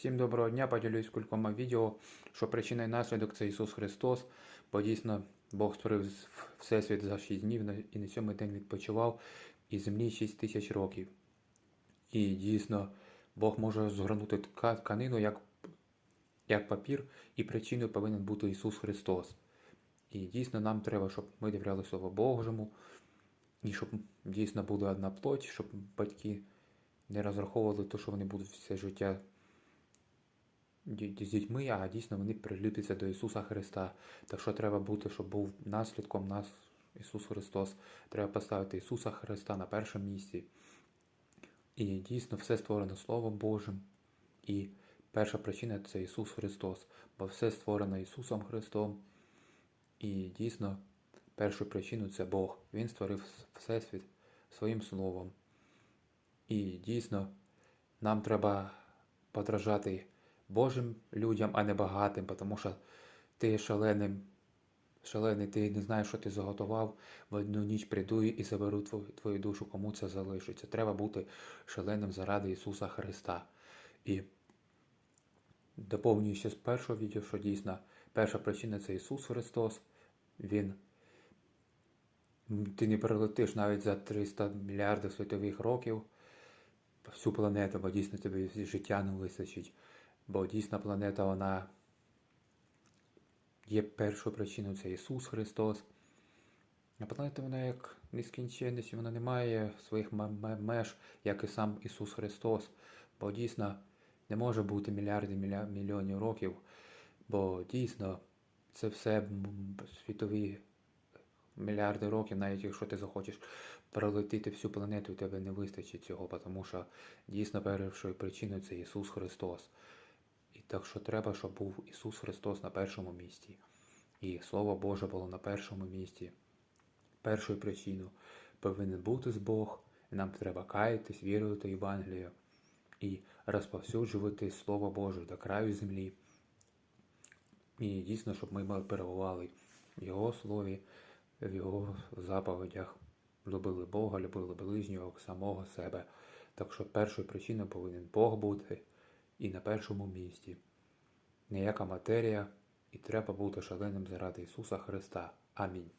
Всім доброго дня, поділюсь кількома відео, що причина і наслідок це Ісус Христос, бо дійсно Бог створив Всесвіт за 6 днів і на сьомий день відпочивав, і землі 6 тисяч років. І дійсно Бог може згорнути тканину як, як папір, і причиною повинен бути Ісус Христос. І дійсно нам треба, щоб ми довіряли Слову Божому, і щоб дійсно була одна плоть, щоб батьки не розраховували те, що вони будуть все життя з дітьми, а дійсно вони приліпляться до Ісуса Христа. Так що треба бути, щоб був наслідком нас Ісус Христос. Треба поставити Ісуса Христа на першому місці. І дійсно все створено Словом Божим. І перша причина це Ісус Христос, бо все створено Ісусом Христом. І дійсно, першу причину це Бог. Він створив Всесвіт своїм словом. І дійсно, нам треба подражати Божим людям, а не багатим, тому що ти шаленим, шалений, ти не знаєш, що ти заготував, в одну ніч прийду і заберу твою, твою душу, кому це залишиться. Треба бути шаленим заради Ісуса Христа. І доповнюю ще з першого відео, що дійсно перша причина це Ісус Христос. Він ти не перелетиш навіть за 300 мільярдів світових років всю планету, бо дійсно тобі життя не вистачить. Бо дійсно планета, вона є першою причиною, це Ісус Христос. А планета вона як нескінченність, вона не має своїх меж, як і сам Ісус Христос. Бо дійсно не може бути мільярдів міля... мільйонів років, бо дійсно це все світові мільярди років, навіть якщо ти захочеш пролетіти всю планету, у тебе не вистачить цього, тому що дійсно першою причиною це Ісус Христос. І так що треба, щоб був Ісус Христос на першому місці. І Слово Боже було на першому місці. Першою причиною повинен бути з Бог, і нам треба каятись, вірувати в Євангелію і розповсюджувати Слово Боже до краю землі. І дійсно, щоб ми перебували в Його слові, в Його заповідях, любили Бога, любили ближнього, самого себе. Так що першою причиною повинен Бог бути і на першому місці. Ніяка матерія, і треба бути шаленим заради Ісуса Христа. Амінь.